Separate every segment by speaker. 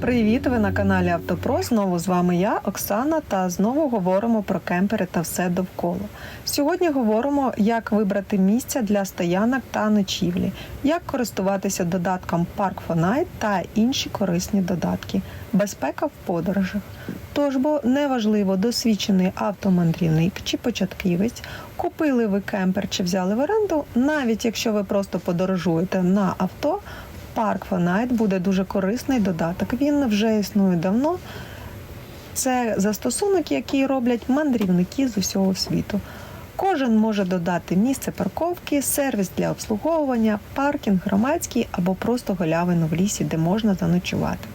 Speaker 1: Привіт! Ви на каналі Автопро. Знову з вами я, Оксана, та знову говоримо про кемпери та все довкола. Сьогодні говоримо, як вибрати місця для стоянок та ночівлі, як користуватися додатком Park for Night та інші корисні додатки, безпека в подорожах. Тож, бо неважливо, досвідчений автомандрівник чи початківець, купили ви кемпер чи взяли в оренду, навіть якщо ви просто подорожуєте на авто. For Night буде дуже корисний додаток. Він вже існує давно. Це застосунок, який роблять мандрівники з усього світу. Кожен може додати місце парковки, сервіс для обслуговування, паркінг громадський або просто галявину в лісі, де можна заночувати.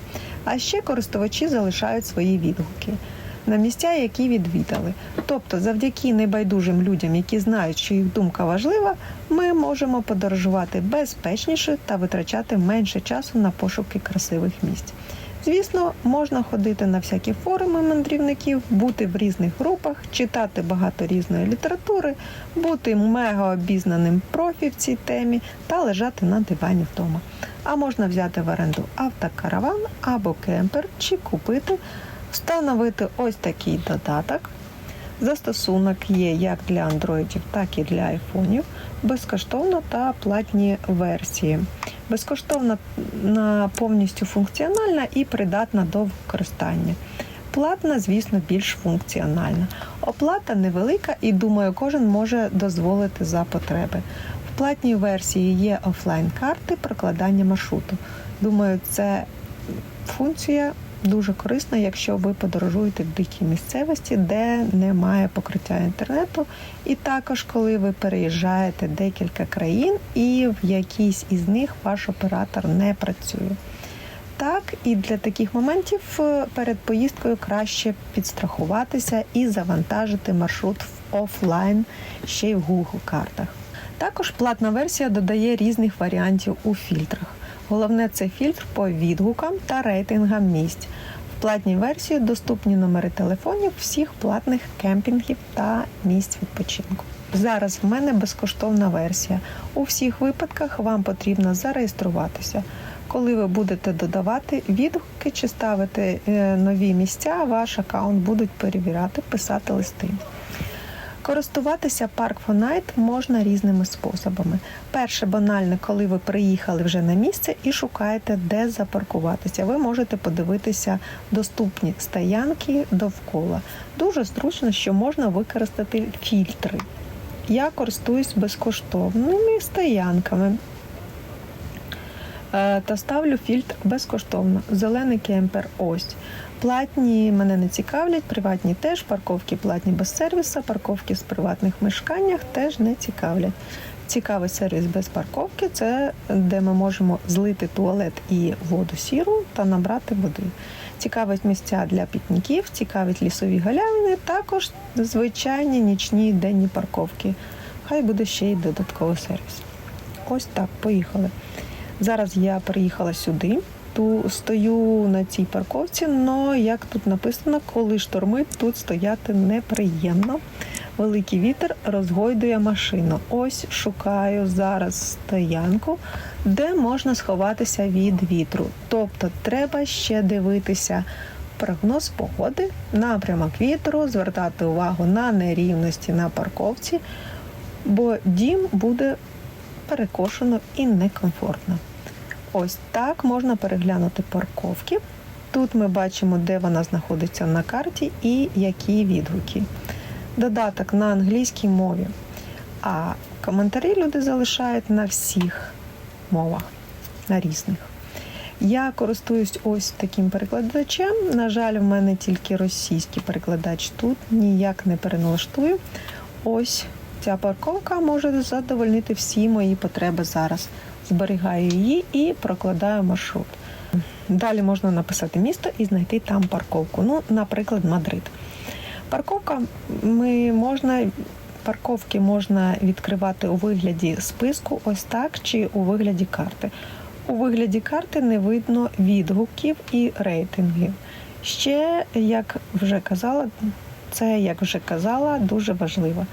Speaker 1: А ще користувачі залишають свої відгуки на місця, які відвідали. Тобто, завдяки небайдужим людям, які знають, що їх думка важлива, ми можемо подорожувати безпечніше та витрачати менше часу на пошуки красивих місць. Звісно, можна ходити на всякі форуми мандрівників, бути в різних групах, читати багато різної літератури, бути мега обізнаним профі в цій темі та лежати на дивані вдома. А можна взяти в оренду автокараван або кемпер чи купити встановити ось такий додаток. Застосунок є як для андроїдів, так і для айфонів, безкоштовно та платні версії. Безкоштовна на повністю функціональна і придатна до використання. Платна, звісно, більш функціональна. Оплата невелика і, думаю, кожен може дозволити за потреби. В платній версії є офлайн-карти прокладання маршруту. Думаю, це функція дуже корисна, якщо ви подорожуєте в дикій місцевості, де немає покриття інтернету, і також коли ви переїжджаєте декілька країн, і в якійсь із них ваш оператор не працює. Так, і для таких моментів е, перед поїздкою краще підстрахуватися і завантажити маршрут в офлайн ще й в Google картах. Також платна версія додає різних варіантів у фільтрах. Головне це фільтр по відгукам та рейтингам місць. В платній версії доступні номери телефонів всіх платних кемпінгів та місць відпочинку. Зараз в мене безкоштовна версія. У всіх випадках вам потрібно зареєструватися. Коли ви будете додавати відгуки чи ставити е, нові місця, ваш аккаунт будуть перевіряти, писати листи. Користуватися for Night можна різними способами. Перше банальне, коли ви приїхали вже на місце і шукаєте, де запаркуватися. Ви можете подивитися доступні стоянки довкола. Дуже зручно, що можна використати фільтри. Я користуюсь безкоштовними стоянками. Е, Та ставлю фільтр безкоштовно. Зелений кемпер ось. Платні мене не цікавлять, приватні теж, парковки платні без сервіса, парковки з приватних мешканнях теж не цікавлять. Цікавий сервіс без парковки це де ми можемо злити туалет і воду сіру та набрати води. Цікавить місця для пікніків, цікавить лісові галявини, також звичайні нічні денні парковки. Хай буде ще й додатковий сервіс. Ось так, поїхали. Зараз я приїхала сюди. Ту стою на цій парковці, але як тут написано, коли штормить, тут стояти неприємно. Великий вітер розгойдує машину. Ось шукаю зараз стоянку, де можна сховатися від вітру. Тобто треба ще дивитися прогноз погоди, напрямок вітру, звертати увагу на нерівності на парковці, бо дім буде перекошено і некомфортно. Ось так можна переглянути парковки. Тут ми бачимо, де вона знаходиться на карті і які відгуки. Додаток на англійській мові. А коментарі люди залишають на всіх мовах, на різних. Я користуюсь ось таким перекладачем. На жаль, в мене тільки російський перекладач тут, ніяк не переналаштую. Ось ця парковка може задовольнити всі мої потреби зараз зберігаю її і прокладаю маршрут. Далі можна написати місто і знайти там парковку. Ну, наприклад, Мадрид. Парковка ми можна. Парковки можна відкривати у вигляді списку, ось так, чи у вигляді карти. У вигляді карти не видно відгуків і рейтингів. Ще, як вже казала, це як вже казала, дуже важливо.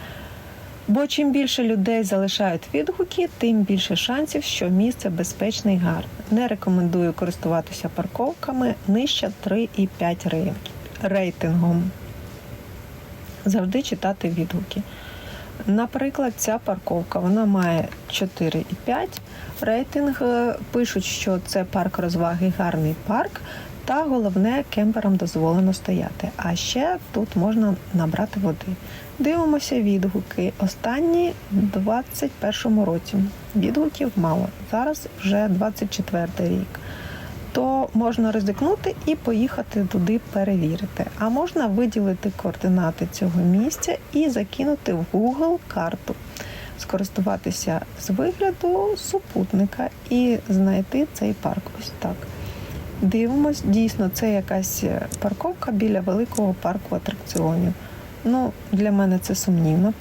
Speaker 1: Бо чим більше людей залишають відгуки, тим більше шансів, що місце безпечне і гарне. Не рекомендую користуватися парковками нижче 3,5 рейтинг- рейтингом. Завжди читати відгуки. Наприклад, ця парковка вона має 4,5 рейтинг. Е, Пишуть, що це парк розваги, гарний парк. Та головне, кемперам дозволено стояти. А ще тут можна набрати води. Дивимося відгуки. Останні в 21 році. Відгуків мало. Зараз вже 24 рік. То можна ризикнути і поїхати туди перевірити. А можна виділити координати цього місця і закинути в Google карту, скористуватися з вигляду супутника і знайти цей парк. Ось так. Дивимось, дійсно, це якась парковка біля великого парку атракціонів. Ну, для мене це сумнівна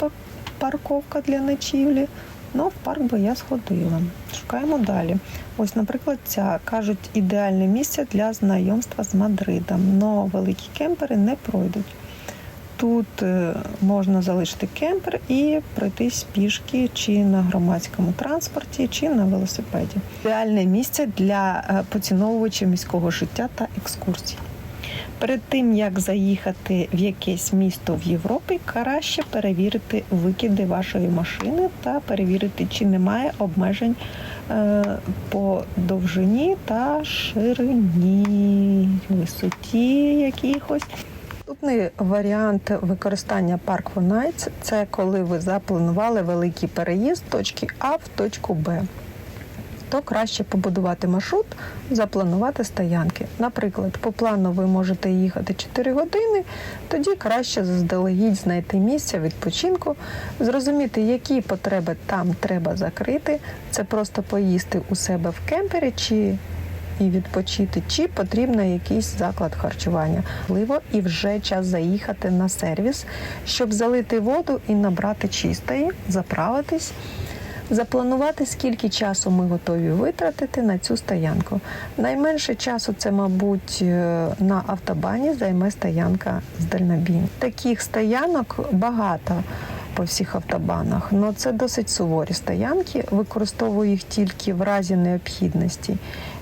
Speaker 1: парковка для ночівлі. Ну, в парк би я сходила. Шукаємо далі. Ось, наприклад, ця кажуть, ідеальне місце для знайомства з Мадридом. Но великі кемпери не пройдуть. Тут е, можна залишити кемпер і пройтись пішки чи на громадському транспорті, чи на велосипеді. Ідеальне місце для е, поціновувачів міського життя та екскурсій. Перед тим як заїхати в якесь місто в Європі, краще перевірити викиди вашої машини та перевірити, чи немає обмежень е, по довжині та ширині, висоті якихось. Наступний варіант використання Park Nights – це коли ви запланували великий переїзд з точки А в точку Б. То краще побудувати маршрут, запланувати стоянки. Наприклад, по плану ви можете їхати 4 години, тоді краще заздалегідь знайти місце відпочинку, зрозуміти, які потреби там треба закрити. Це просто поїсти у себе в кемпері чи і відпочити, чи потрібно якийсь заклад харчування. Можливо, і вже час заїхати на сервіс, щоб залити воду і набрати чистої, заправитись. Запланувати, скільки часу ми готові витратити на цю стоянку. Найменше часу це, мабуть, е, на автобані займе стоянка з дальнобійм. Таких стоянок багато по всіх автобанах, але це досить суворі стоянки. Використовую їх тільки в разі необхідності.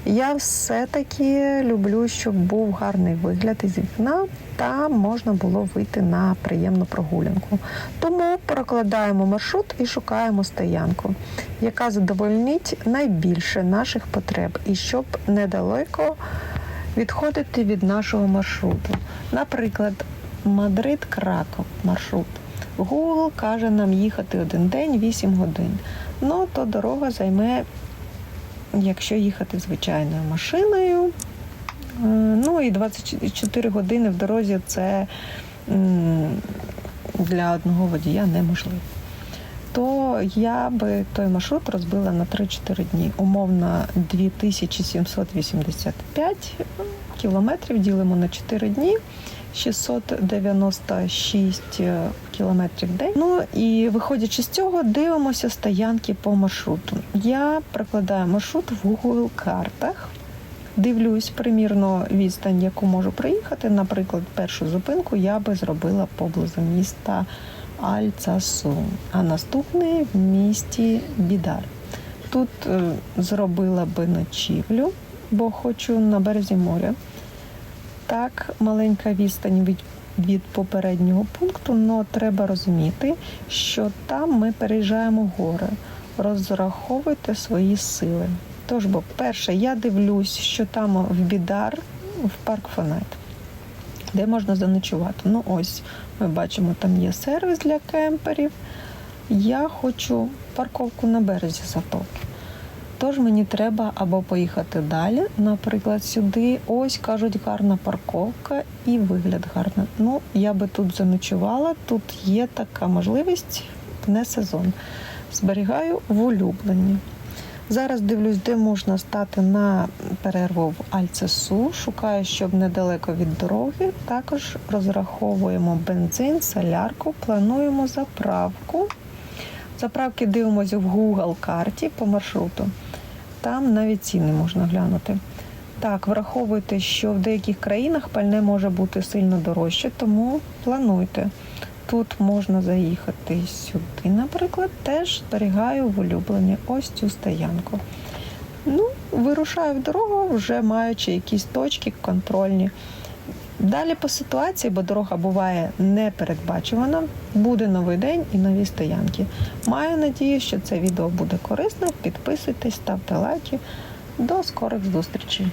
Speaker 1: Я все-таки люблю, щоб був гарний вигляд із вікна та можна було вийти на приємну прогулянку. Тому прокладаємо маршрут і шукаємо стоянку, яка задовольнить найбільше наших потреб і щоб недалеко відходити від нашого маршруту. Наприклад, Мадрид-Краков маршрут. Google каже нам їхати один день 8 годин. Ну то дорога займе, якщо їхати звичайною машиною. е, Ну і 24 години в дорозі це для одного водія неможливо. То я би той маршрут розбила на 3-4 дні. Умовно 2785 кілометрів ділимо на 4 дні. 696 кілометрів в день. Ну і виходячи з цього, дивимося стоянки по маршруту. Я прокладаю маршрут в Google картах. Дивлюсь примірно відстань, яку можу проїхати. Наприклад, першу зупинку я би зробила поблизу міста Альцасун, а наступний в місті Бідар. Тут е, зробила би ночівлю, бо хочу на березі моря. Так, маленька відстань від, від попереднього пункту, але треба розуміти, що там ми переїжджаємо гори. Розраховуйте свої сили. Тож, бо перше, я дивлюсь, що там в Бідар, в парк Фонет, де можна заночувати. Ну, ось ми бачимо, там є сервіс для кемперів. Я хочу парковку на березі затоки. Тож мені треба або поїхати далі, наприклад, сюди. Ось кажуть, гарна парковка і вигляд гарний. Ну, я би тут заночувала. Тут є така можливість, не сезон. Зберігаю в улюбленні. Зараз дивлюсь, де можна стати на перерву в Альцесу. Шукаю, щоб недалеко від дороги. Також розраховуємо бензин, солярку, плануємо заправку. Заправки дивимося в Google карті по маршруту. Там навіть ціни можна глянути. Так, враховуйте, що в деяких країнах пальне може бути сильно дорожче, тому плануйте. тут можна заїхати сюди, наприклад, теж зберігаю в улюблені ось цю стоянку. Ну, вирушаю в дорогу, вже маючи якісь точки контрольні. Далі по ситуації, бо дорога буває непередбачувана, буде новий день і нові стоянки. Маю надію, що це відео буде корисним. Підписуйтесь, ставте лайки. До скорих зустрічей!